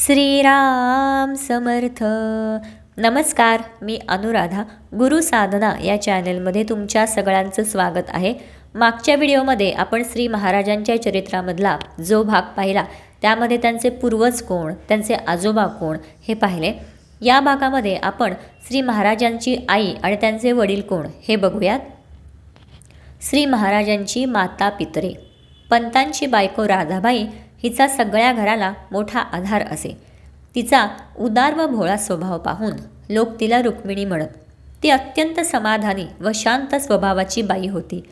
श्रीराम समर्थ. नमस्कार मी अनुराधा गुरु साधना या चॅनलमध्ये तुमच्या सगळ्यांचं स्वागत आहे. मागच्या व्हिडिओमध्ये आपण श्री महाराजांच्या चरित्रामधला जो भाग पाहिला त्यामध्ये त्यांचे पूर्वज कोण त्यांचे आजोबा कोण हे पाहिले. या भागामध्ये आपण श्री महाराजांची आई आणि त्यांचे वडील कोण हे बघूयात. श्री महाराजांची माता पितरे. पंतांची बायको राधाबाई हिचा सगळ्या घराला मोठा आधार असे. तिचा उदार व भोळा स्वभाव पाहून लोक तिला रुक्मिणी म्हणत ती अत्यंत समाधानी व शांत स्वभावाची बाई होती.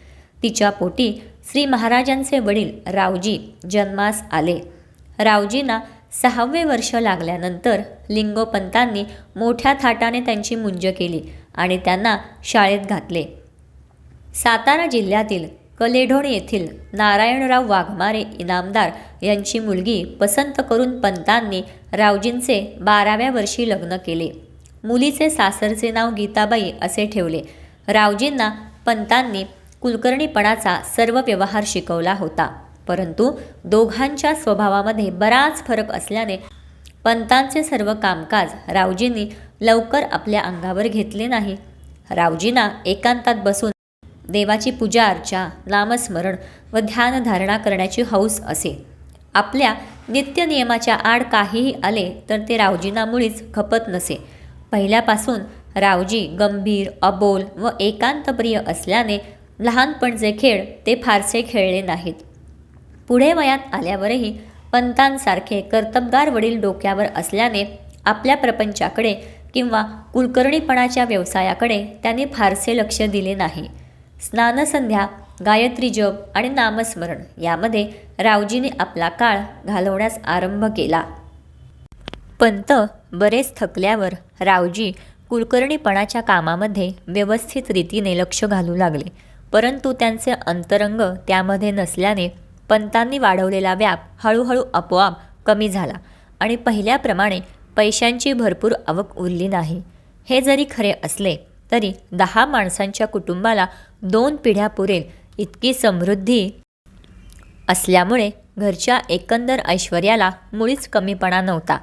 तिच्या पोटी श्री महाराजांचे वडील रावजी जन्मास आले. रावजींना सहावे वर्ष लागल्यानंतर लिंगोपंतांनी मोठ्या थाटाने त्यांची मुंज केली आणि त्यांना शाळेत घातले. सातारा जिल्ह्यातील कलेढोण येथील नारायणराव वाघमारे इनामदार यांची मुलगी पसंत करून पंतांनी रावजींचे बाराव्या वर्षी लग्न केले. मुलीचे सासरचे नाव गीताबाई असे ठेवले. रावजींना पंतांनी कुलकर्णीपणाचा सर्व व्यवहार शिकवला होता. परंतु दोघांच्या स्वभावामध्ये बराच फरक असल्याने पंतांचे सर्व कामकाज रावजींनी लवकर आपल्या अंगावर घेतले नाही. रावजींना एकांतात बसून देवाची पूजा अर्चा नामस्मरण व ध्यानधारणा करण्याची हौस असे. आपल्या नित्यनियमाच्या आड काहीही आले तर ते रावजींना मुळीच खपत नसे. पहिल्यापासून रावजी गंभीर अबोल व एकांतप्रिय असल्याने लहानपणचे खेळ ते फारसे खेळले नाहीत. पुढे वयात आल्यावरही पंतांसारखे कर्तबगार वडील डोक्यावर असल्याने आपल्या प्रपंचाकडे किंवा कुलकर्णीपणाच्या व्यवसायाकडे त्यांनी फारसे लक्ष दिले नाही. स्नानसंध्या गायत्री जप आणि नामस्मरण यामध्ये रावजीने आपला काळ घालवण्यास आरंभ केला. पंत बरेच थकल्यावर रावजी कुलकर्णीपणाच्या कामामध्ये व्यवस्थित रीतीने लक्ष घालू लागले. परंतु त्यांचे अंतरंग त्यामध्ये नसल्याने पंतांनी वाढवलेला व्याप हळूहळू आपोआप कमी झाला आणि पहिल्याप्रमाणे पैशांची भरपूर आवक उरली नाही. हे जरी खरे असले तरी दहा माणसांच्या कुटुंबाला दोन पिढ्या पुरेल इतकी समृद्धी असल्यामुळे घरच्या एकंदर ऐश्वर्याला मुळीच कमीपणा नव्हता.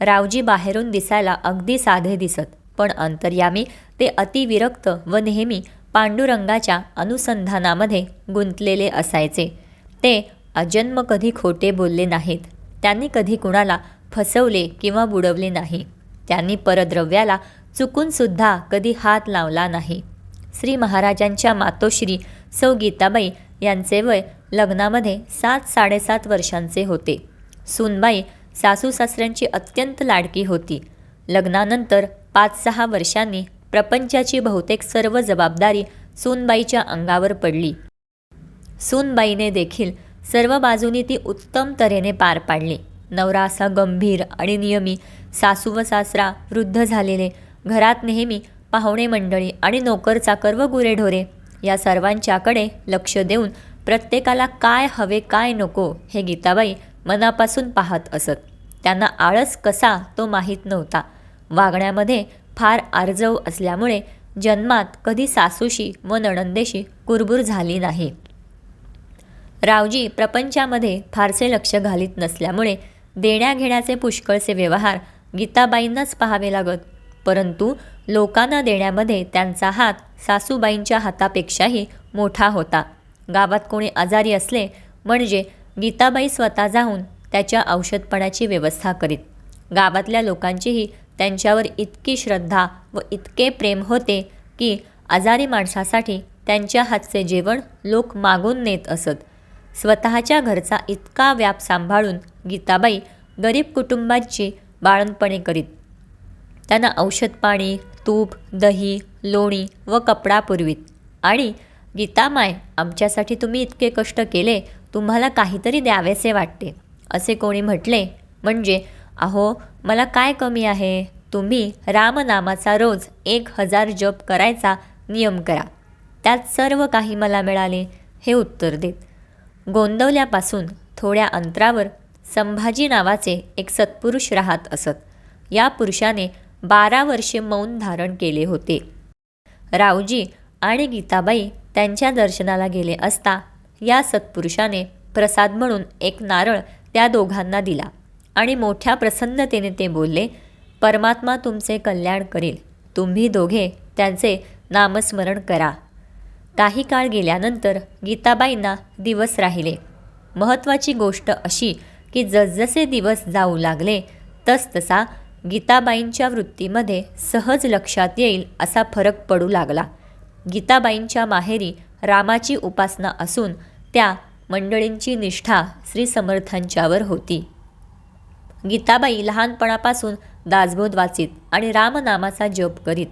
रावजी बाहेरून दिसायला अगदी साधे दिसत पण अंतर्यामी ते अतिविरक्त व नेहमी पांडुरंगाच्या अनुसंधानामध्ये गुंतलेले असायचे. ते अजन्म कधी खोटे बोलले नाहीत त्यांनी कधी कुणाला फसवले किंवा बुडवले नाही त्यांनी परद्रव्याला चुकूनसुद्धा कधी हात लावला नाही. श्री महाराजांच्या मातोश्री सौ गीताबाई यांचे वय लग्नामध्ये सात साडेसात वर्षांचे होते. सूनबाई सासू सासऱ्यांची अत्यंत लाडकी होती. लग्नानंतर पाच सहा वर्षांनी प्रपंचाची बहुतेक सर्व जबाबदारी सूनबाईच्या अंगावर पडली. सूनबाईने देखील सर्व बाजूनी ती उत्तम तऱ्हेने पार पाडली. नवरा असा गंभीर आणि नियमी सासू व सासरा वृद्ध झालेले घरात नेहमी पाहुणे मंडळी आणि नोकर चाकर व गुरेढोरे या सर्वांच्याकडे लक्ष देऊन प्रत्येकाला काय हवे काय नको हे गीताबाई मनापासून पाहत असत. त्यांना आळस कसा तो माहीत नव्हता. वागण्यामध्ये फार आर्जव असल्यामुळे जन्मात कधी सासूशी व नणंदेशी कुरबुर झाली नाही. रावजी प्रपंचामध्ये फारसे लक्ष घालीत नसल्यामुळे देण्याघेण्याचे पुष्कळचे व्यवहार गीताबाईंनाच पाहावे लागत परंतु लोकांना देण्यामध्ये त्यांचा हात सासूबाईंच्या हातापेक्षाही मोठा होता. गावात कोणी आजारी असले म्हणजे गीताबाई स्वतः जाऊन त्याच्या औषधपणाची व्यवस्था करीत. गावातल्या लोकांचीही त्यांच्यावर इतकी श्रद्धा व इतके प्रेम होते की आजारी माणसासाठी त्यांच्या हातचे जेवण लोक मागून नेत असत. स्वतःच्या घरचा इतका व्याप सांभाळून गीताबाई गरीब कुटुंबाची बाळणपणे करीत. त्यांना औषध पाणी तूप दही लोणी व कपडा पुरवीत. आणि गीतामाय आमच्यासाठी तुम्ही इतके कष्ट केले तुम्हाला काहीतरी द्यावेसे वाटते. असे कोणी म्हटले म्हणजे अहो मला काय कमी आहे? तुम्ही रामनामाचा रोज एक हजार जप करायचा नियम करा. त्यात सर्व काही मला मिळाले. हे उत्तर देत. गोंदवल्यापासून थोड्या अंतरावर संभाजी नावाचे एक सत्पुरुष राहत असत. या पुरुषाने बारा वर्षे मौन धारण केले होते. रावजी आणि गीताबाई त्यांच्या दर्शनाला गेले असता या सत्पुरुषाने प्रसाद म्हणून एक नारळ त्या दोघांना दिला आणि मोठ्या प्रसन्नतेने ते बोलले परमात्मा तुमचे कल्याण करेल. तुम्ही दोघे त्यांचे नामस्मरण करा. काही काळ गेल्यानंतर गीताबाईंना दिवस राहिले. महत्त्वाची गोष्ट अशी की जसजसे दिवस जाऊ लागले तसतसा गीताबाईंच्या वृत्तीमध्ये सहज लक्षात येईल असा फरक पडू लागला. गीताबाईंच्या माहेरी रामाची उपासना असून त्या मंडळींची निष्ठा श्री समर्थांच्यावर होती. गीताबाई लहानपणापासून दासबोध वाचित आणि रामनामाचा जप करीत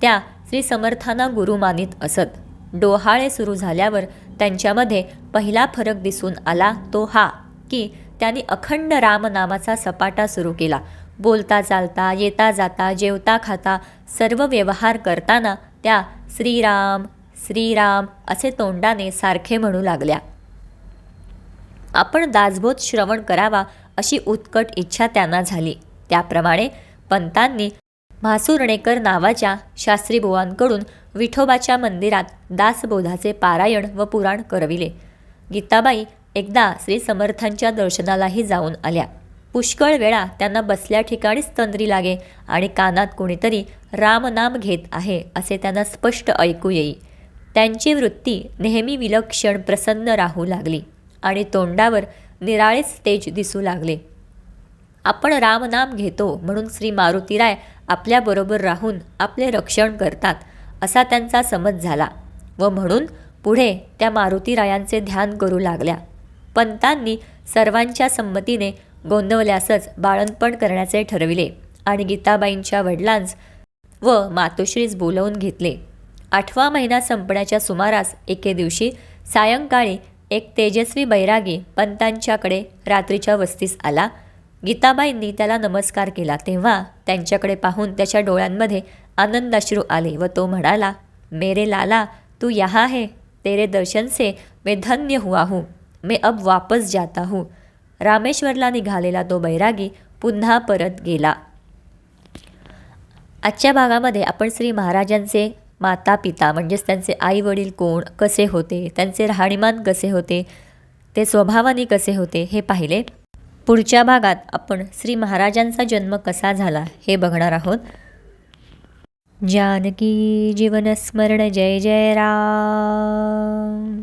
त्या श्री समर्थांना गुरु मानित असत. डोहाळे सुरू झाल्यावर त्यांच्यामध्ये पहिला फरक दिसून आला तो हा की त्यांनी अखंड रामनामाचा सपाटा सुरू केला. बोलता चालता येता जाता जेवता खाता सर्व व्यवहार करताना त्या श्रीराम श्रीराम असे तोंडाने सारखे म्हणू लागल्या. आपण दासबोध श्रवण करावा अशी उत्कट इच्छा त्यांना झाली. त्याप्रमाणे पंतांनी म्हासुर्णेकर नावाच्या शास्त्रीबुवांकडून विठोबाच्या मंदिरात दासबोधाचे पारायण व पुराण करविले. गीताबाई एकदा श्री समर्थांच्या दर्शनालाही जाऊन आल्या. पुष्कळ वेळा त्यांना बसल्या ठिकाणीच तंद्री लागे आणि कानात कोणीतरी रामनाम घेत आहे असे त्यांना स्पष्ट ऐकू येई. त्यांची वृत्ती नेहमी विलक्षण प्रसन्न राहू लागली आणि तोंडावर निराळेच तेज दिसू लागले. आपण रामनाम घेतो म्हणून श्री मारुतीराय आपल्याबरोबर राहून आपले रक्षण करतात असा त्यांचा समज झाला व म्हणून पुढे त्या मारुतीरायांचे ध्यान करू लागल्या. पंतांनी सर्वांच्या संमतीने गोंदवल्यासच बाळणपण करण्याचे ठरविले आणि गीताबाईंच्या वडिलांस व मातोश्रीस बोलवून घेतले. आठवा महिना संपण्याच्या सुमारास एके दिवशी सायंकाळी एक तेजस्वी बैरागी पंतांच्याकडे रात्रीच्या वस्तीस आला. गीताबाईंनी त्याला नमस्कार केला तेव्हा त्यांच्याकडे पाहून त्याच्या डोळ्यांमध्ये आनंदाश्रू आले व तो म्हणाला मेरे लाला तू यहाँ है तेरे दर्शन से मैं धन्य हुआ हूँ मैं अब वापस जाता हूँ. रामेश्वरला निघालेला तो बैरागी पुन्हा परत गेला. आजच्या भागामध्ये आपण श्री महाराजांचे माता पिता म्हणजेच त्यांचे आई वडील कोण कसे होते त्यांचे राहणीमान कसे होते ते स्वभावाने कसे होते हे पाहिले. पुढच्या भागात आपण श्री महाराजांचा जन्म कसा झाला हे बघणार आहोत. जानकी जीवनस्मरण जय जय राम.